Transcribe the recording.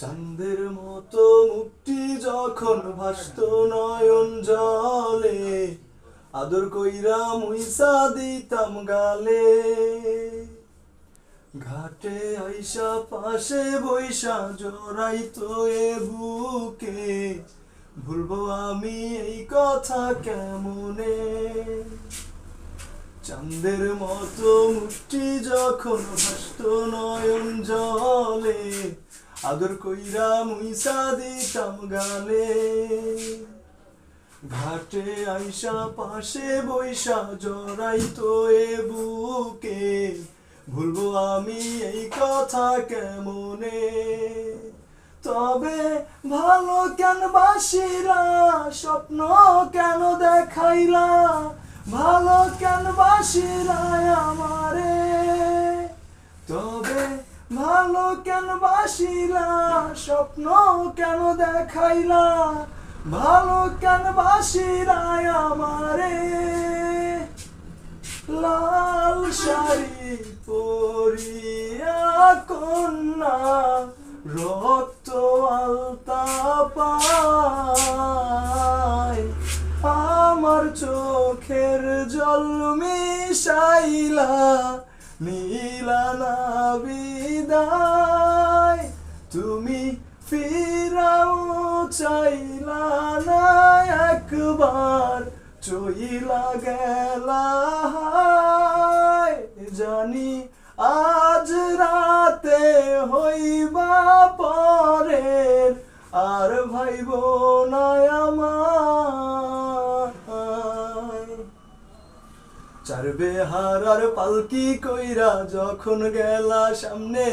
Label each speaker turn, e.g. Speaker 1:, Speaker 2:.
Speaker 1: চাঁদের মতো মুক্তি যখন ভাসত নয়ন জলে, আদর কইরা মুইসা দিতাম গালে। ঘাটে আইসা পাশে বৈশা জড়াইতো এ বুকে, ভুলবো আমি এই কথা কেমনে? চাঁদের মতো মুক্তি যখন ভাসত নয়ন জলে আদর কইরা মুইসা দিতাম গালে ঘাটে আইসা পাশে বৈশা জড়াইতো এ বুকে। ভুলবো আমি এই কথা কেমনে? তবে ভালো কেন বাসিরা, স্বপ্ন কেন দেখাইলা? ভালো কেন বাসিরা আমারে কেন বাসিলা? স্বপ্ন কেন দেখাইলা? ভালো কেন বাসিরা আমারে? লাল শাড়ি পরিয়া কন্যা, রক্ত আলতা পায়। আমার চোখের জল মিশাইলা নীলা না বিদায়। তুমি ফিরাও চাইলা না একবার চইলা গেলা জানি আজ রাতে হইবা পরের, আর ভাইব না চার বেহার আর পালকি কইরা যখন গেলা সামনে